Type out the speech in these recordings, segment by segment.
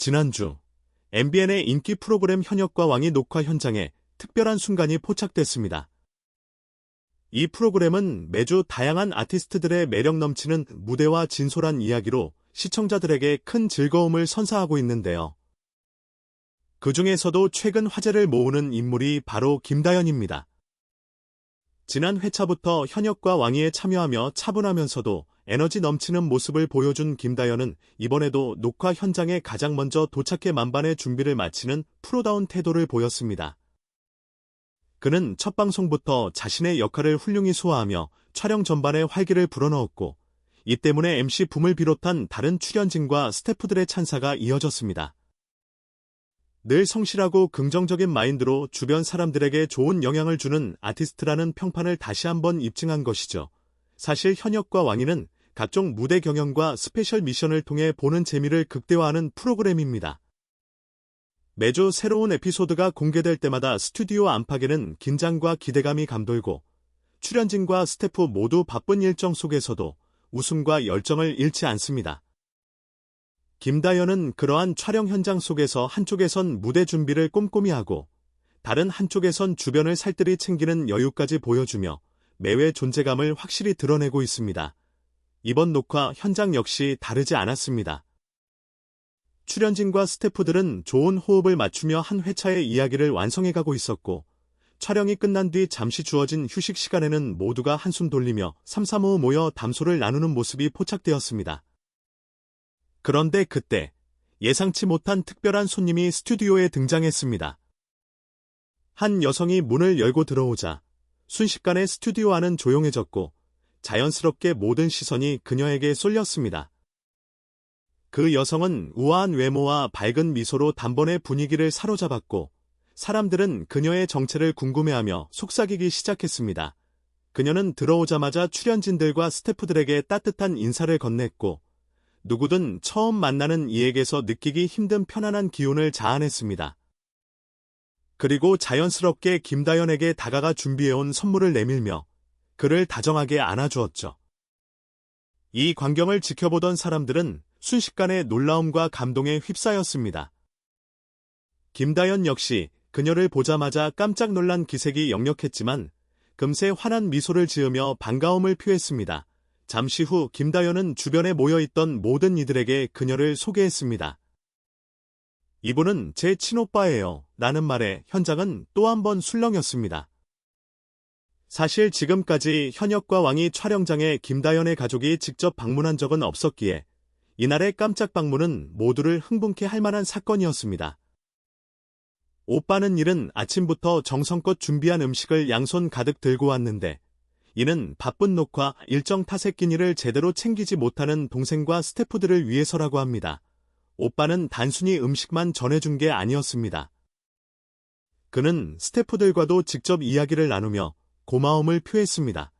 지난주 MBN의 인기 프로그램 현역과 왕이 녹화 현장에 특별한 순간이 포착됐습니다. 이 프로그램은 매주 다양한 아티스트들의 매력 넘치는 무대와 진솔한 이야기로 시청자들에게 큰 즐거움을 선사하고 있는데요. 그 중에서도 최근 화제를 모으는 인물이 바로 김다연입니다. 지난 회차부터 현역과 왕위에 참여하며 차분하면서도 에너지 넘치는 모습을 보여준 김다연은 이번에도 녹화 현장에 가장 먼저 도착해 만반의 준비를 마치는 프로다운 태도를 보였습니다. 그는 첫 방송부터 자신의 역할을 훌륭히 소화하며 촬영 전반에 활기를 불어넣었고 이 때문에 MC 붐을 비롯한 다른 출연진과 스태프들의 찬사가 이어졌습니다. 늘 성실하고 긍정적인 마인드로 주변 사람들에게 좋은 영향을 주는 아티스트라는 평판을 다시 한번 입증한 것이죠. 사실 현역과 왕이는 각종 무대 경연과 스페셜 미션을 통해 보는 재미를 극대화하는 프로그램입니다. 매주 새로운 에피소드가 공개될 때마다 스튜디오 안팎에는 긴장과 기대감이 감돌고 출연진과 스태프 모두 바쁜 일정 속에서도 웃음과 열정을 잃지 않습니다. 김다연은 그러한 촬영 현장 속에서 한쪽에선 무대 준비를 꼼꼼히 하고 다른 한쪽에선 주변을 살뜰히 챙기는 여유까지 보여주며 매회 존재감을 확실히 드러내고 있습니다. 이번 녹화 현장 역시 다르지 않았습니다. 출연진과 스태프들은 좋은 호흡을 맞추며 한 회차의 이야기를 완성해가고 있었고 촬영이 끝난 뒤 잠시 주어진 휴식 시간에는 모두가 한숨 돌리며 삼삼오오 모여 담소를 나누는 모습이 포착되었습니다. 그런데 그때 예상치 못한 특별한 손님이 스튜디오에 등장했습니다. 한 여성이 문을 열고 들어오자 순식간에 스튜디오 안은 조용해졌고 자연스럽게 모든 시선이 그녀에게 쏠렸습니다. 그 여성은 우아한 외모와 밝은 미소로 단번에 분위기를 사로잡았고 사람들은 그녀의 정체를 궁금해하며 속삭이기 시작했습니다. 그녀는 들어오자마자 출연진들과 스태프들에게 따뜻한 인사를 건넸고 누구든 처음 만나는 이에게서 느끼기 힘든 편안한 기운을 자아냈습니다. 그리고 자연스럽게 김다연에게 다가가 준비해온 선물을 내밀며 그를 다정하게 안아주었죠. 이 광경을 지켜보던 사람들은 순식간에 놀라움과 감동에 휩싸였습니다. 김다연 역시 그녀를 보자마자 깜짝 놀란 기색이 역력했지만 금세 환한 미소를 지으며 반가움을 표했습니다. 잠시 후 김다연은 주변에 모여있던 모든 이들에게 그녀를 소개했습니다. 이분은 제 친오빠예요. 라는 말에 현장은 또 한 번 술렁였습니다. 사실 지금까지 현역과 왕이 촬영장에 김다연의 가족이 직접 방문한 적은 없었기에 이날의 깜짝 방문은 모두를 흥분케 할 만한 사건이었습니다. 오빠는 일은 아침부터 정성껏 준비한 음식을 양손 가득 들고 왔는데 이는 바쁜 녹화 일정 탓에 끼니를 제대로 챙기지 못하는 동생과 스태프들을 위해서라고 합니다. 오빠는 단순히 음식만 전해준 게 아니었습니다. 그는 스태프들과도 직접 이야기를 나누며 고마움을 표했습니다.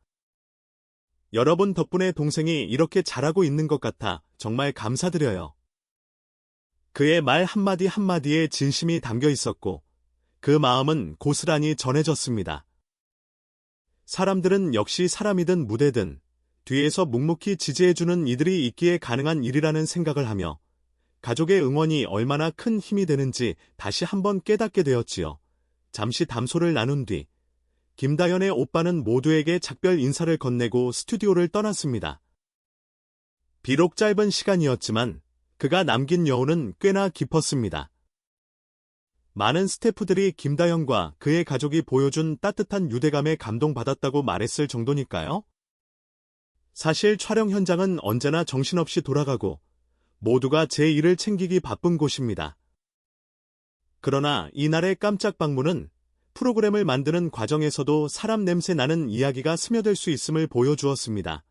여러분 덕분에 동생이 이렇게 잘하고 있는 것 같아 정말 감사드려요. 그의 말 한마디 한마디에 진심이 담겨 있었고 그 마음은 고스란히 전해졌습니다. 사람들은 역시 사람이든 무대든 뒤에서 묵묵히 지지해주는 이들이 있기에 가능한 일이라는 생각을 하며 가족의 응원이 얼마나 큰 힘이 되는지 다시 한번 깨닫게 되었지요. 잠시 담소를 나눈 뒤 김다연의 오빠는 모두에게 작별 인사를 건네고 스튜디오를 떠났습니다. 비록 짧은 시간이었지만 그가 남긴 여운은 꽤나 깊었습니다. 많은 스태프들이 김다영과 그의 가족이 보여준 따뜻한 유대감에 감동받았다고 말했을 정도니까요. 사실 촬영 현장은 언제나 정신없이 돌아가고 모두가 제 일을 챙기기 바쁜 곳입니다. 그러나 이날의 깜짝 방문은 프로그램을 만드는 과정에서도 사람 냄새 나는 이야기가 스며들 수 있음을 보여주었습니다.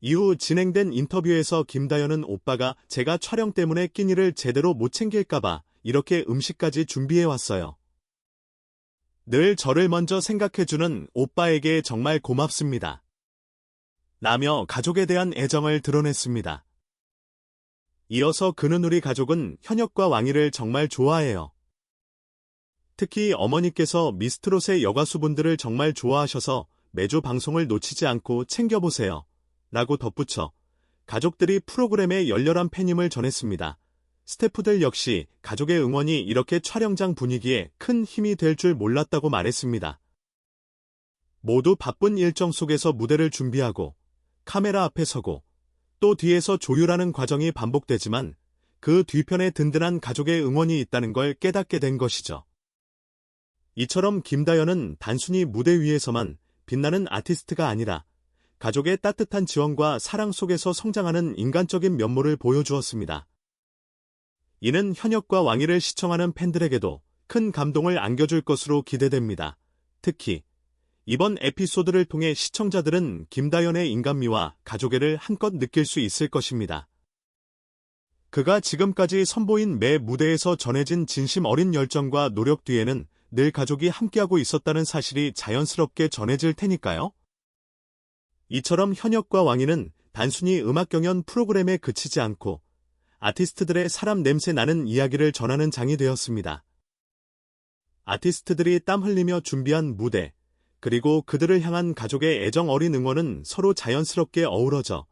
이후 진행된 인터뷰에서 김다연은 오빠가 제가 촬영 때문에 끼니를 제대로 못 챙길까봐 이렇게 음식까지 준비해왔어요. 늘 저를 먼저 생각해주는 오빠에게 정말 고맙습니다. 라며 가족에 대한 애정을 드러냈습니다. 이어서 그는 우리 가족은 현역과 왕이를 정말 좋아해요. 특히 어머니께서 미스트롯의 여가수분들을 정말 좋아하셔서 매주 방송을 놓치지 않고 챙겨보세요. 라고 덧붙여 가족들이 프로그램의 열렬한 팬임을 전했습니다. 스태프들 역시 가족의 응원이 이렇게 촬영장 분위기에 큰 힘이 될 줄 몰랐다고 말했습니다. 모두 바쁜 일정 속에서 무대를 준비하고 카메라 앞에 서고 또 뒤에서 조율하는 과정이 반복되지만 그 뒤편에 든든한 가족의 응원이 있다는 걸 깨닫게 된 것이죠. 이처럼 김다연은 단순히 무대 위에서만 빛나는 아티스트가 아니라 가족의 따뜻한 지원과 사랑 속에서 성장하는 인간적인 면모를 보여주었습니다. 이는 현역과 왕위를 시청하는 팬들에게도 큰 감동을 안겨줄 것으로 기대됩니다. 특히 이번 에피소드를 통해 시청자들은 김다연의 인간미와 가족애를 한껏 느낄 수 있을 것입니다. 그가 지금까지 선보인 매 무대에서 전해진 진심 어린 열정과 노력 뒤에는 늘 가족이 함께하고 있었다는 사실이 자연스럽게 전해질 테니까요. 이처럼 현역과 왕위는 단순히 음악 경연 프로그램에 그치지 않고 아티스트들의 사람 냄새 나는 이야기를 전하는 장이 되었습니다. 아티스트들이 땀 흘리며 준비한 무대, 그리고 그들을 향한 가족의 애정 어린 응원은 서로 자연스럽게 어우러져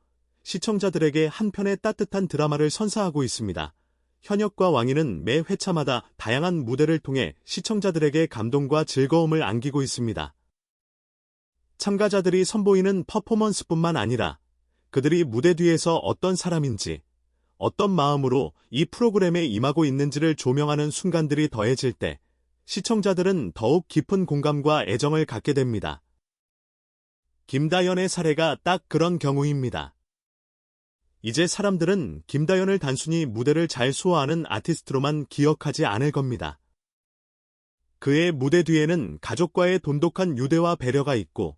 시청자들에게 한편의 따뜻한 드라마를 선사하고 있습니다. 현역과 왕위는 매 회차마다 다양한 무대를 통해 시청자들에게 감동과 즐거움을 안기고 있습니다. 참가자들이 선보이는 퍼포먼스뿐만 아니라 그들이 무대 뒤에서 어떤 사람인지, 어떤 마음으로 이 프로그램에 임하고 있는지를 조명하는 순간들이 더해질 때 시청자들은 더욱 깊은 공감과 애정을 갖게 됩니다. 김다연의 사례가 딱 그런 경우입니다. 이제 사람들은 김다연을 단순히 무대를 잘 소화하는 아티스트로만 기억하지 않을 겁니다. 그의 무대 뒤에는 가족과의 돈독한 유대와 배려가 있고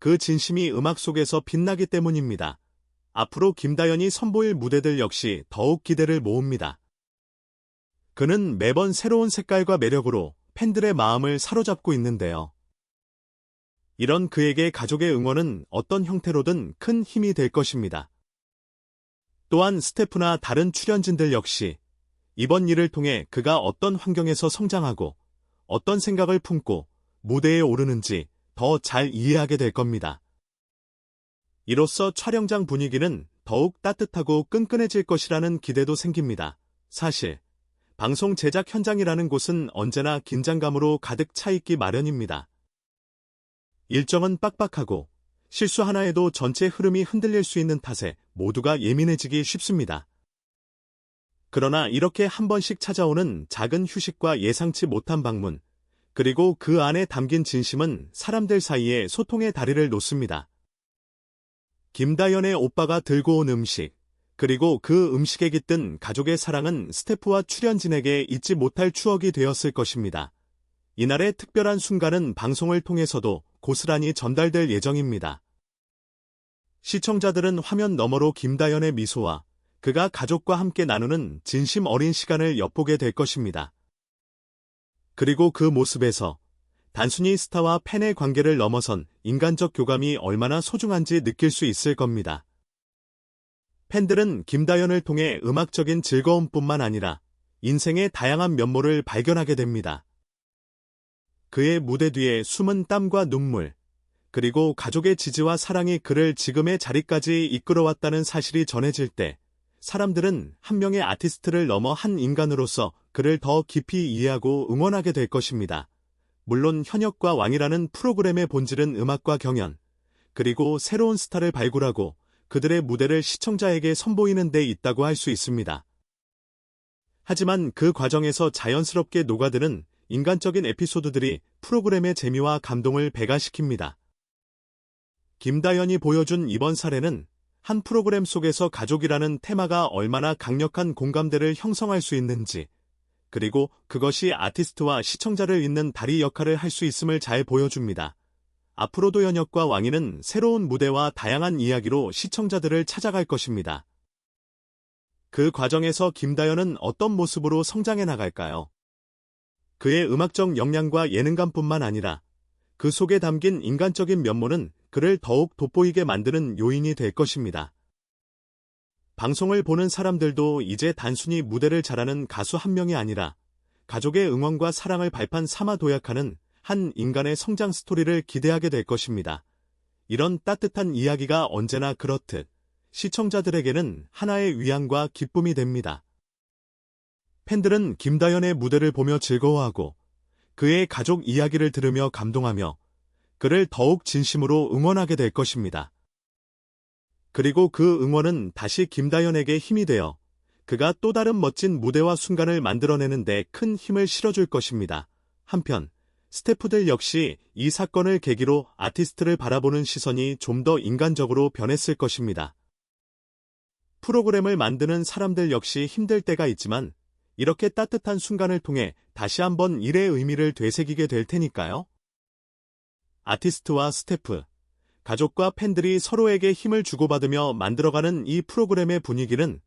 그 진심이 음악 속에서 빛나기 때문입니다. 앞으로 김다연이 선보일 무대들 역시 더욱 기대를 모읍니다. 그는 매번 새로운 색깔과 매력으로 팬들의 마음을 사로잡고 있는데요. 이런 그에게 가족의 응원은 어떤 형태로든 큰 힘이 될 것입니다. 또한 스태프나 다른 출연진들 역시 이번 일을 통해 그가 어떤 환경에서 성장하고 어떤 생각을 품고 무대에 오르는지 더 잘 이해하게 될 겁니다. 이로써 촬영장 분위기는 더욱 따뜻하고 끈끈해질 것이라는 기대도 생깁니다. 사실 방송 제작 현장이라는 곳은 언제나 긴장감으로 가득 차 있기 마련입니다. 일정은 빡빡하고 실수 하나에도 전체 흐름이 흔들릴 수 있는 탓에 모두가 예민해지기 쉽습니다. 그러나 이렇게 한 번씩 찾아오는 작은 휴식과 예상치 못한 방문, 그리고 그 안에 담긴 진심은 사람들 사이에 소통의 다리를 놓습니다. 김다연의 오빠가 들고 온 음식, 그리고 그 음식에 깃든 가족의 사랑은 스태프와 출연진에게 잊지 못할 추억이 되었을 것입니다. 이날의 특별한 순간은 방송을 통해서도 고스란히 전달될 예정입니다. 시청자들은 화면 너머로 김다연의 미소와 그가 가족과 함께 나누는 진심 어린 시간을 엿보게 될 것입니다. 그리고 그 모습에서 단순히 스타와 팬의 관계를 넘어선 인간적 교감이 얼마나 소중한지 느낄 수 있을 겁니다. 팬들은 김다연을 통해 음악적인 즐거움뿐만 아니라 인생의 다양한 면모를 발견하게 됩니다. 그의 무대 뒤에 숨은 땀과 눈물, 그리고 가족의 지지와 사랑이 그를 지금의 자리까지 이끌어왔다는 사실이 전해질 때 사람들은 한 명의 아티스트를 넘어 한 인간으로서 그를 더 깊이 이해하고 응원하게 될 것입니다. 물론 현역과 왕이라는 프로그램의 본질은 음악과 경연, 그리고 새로운 스타를 발굴하고 그들의 무대를 시청자에게 선보이는 데 있다고 할 수 있습니다. 하지만 그 과정에서 자연스럽게 녹아드는 인간적인 에피소드들이 프로그램의 재미와 감동을 배가시킵니다. 김다연이 보여준 이번 사례는 한 프로그램 속에서 가족이라는 테마가 얼마나 강력한 공감대를 형성할 수 있는지, 그리고 그것이 아티스트와 시청자를 잇는 다리 역할을 할 수 있음을 잘 보여줍니다. 앞으로도 연역과 왕이는 새로운 무대와 다양한 이야기로 시청자들을 찾아갈 것입니다. 그 과정에서 김다연은 어떤 모습으로 성장해 나갈까요? 그의 음악적 역량과 예능감뿐만 아니라 그 속에 담긴 인간적인 면모는 그를 더욱 돋보이게 만드는 요인이 될 것입니다. 방송을 보는 사람들도 이제 단순히 무대를 잘하는 가수 한 명이 아니라 가족의 응원과 사랑을 발판 삼아 도약하는 한 인간의 성장 스토리를 기대하게 될 것입니다. 이런 따뜻한 이야기가 언제나 그렇듯 시청자들에게는 하나의 위안과 기쁨이 됩니다. 팬들은 김다연의 무대를 보며 즐거워하고 그의 가족 이야기를 들으며 감동하며 그를 더욱 진심으로 응원하게 될 것입니다. 그리고 그 응원은 다시 김다연에게 힘이 되어 그가 또 다른 멋진 무대와 순간을 만들어내는데 큰 힘을 실어줄 것입니다. 한편 스태프들 역시 이 사건을 계기로 아티스트를 바라보는 시선이 좀 더 인간적으로 변했을 것입니다. 프로그램을 만드는 사람들 역시 힘들 때가 있지만 이렇게 따뜻한 순간을 통해 다시 한번 일의 의미를 되새기게 될 테니까요. 아티스트와 스태프, 가족과 팬들이 서로에게 힘을 주고받으며 만들어가는 이 프로그램의 분위기는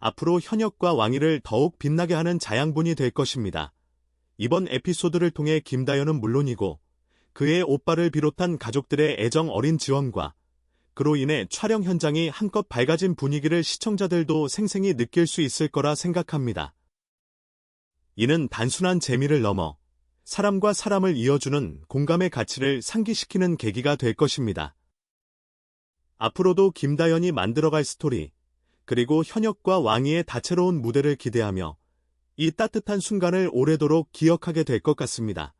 앞으로 현역과 왕위를 더욱 빛나게 하는 자양분이 될 것입니다. 이번 에피소드를 통해 김다연은 물론이고 그의 오빠를 비롯한 가족들의 애정 어린 지원과 그로 인해 촬영 현장이 한껏 밝아진 분위기를 시청자들도 생생히 느낄 수 있을 거라 생각합니다. 이는 단순한 재미를 넘어 사람과 사람을 이어주는 공감의 가치를 상기시키는 계기가 될 것입니다. 앞으로도 김다연이 만들어갈 스토리, 그리고 현역과 왕위의 다채로운 무대를 기대하며 이 따뜻한 순간을 오래도록 기억하게 될 것 같습니다.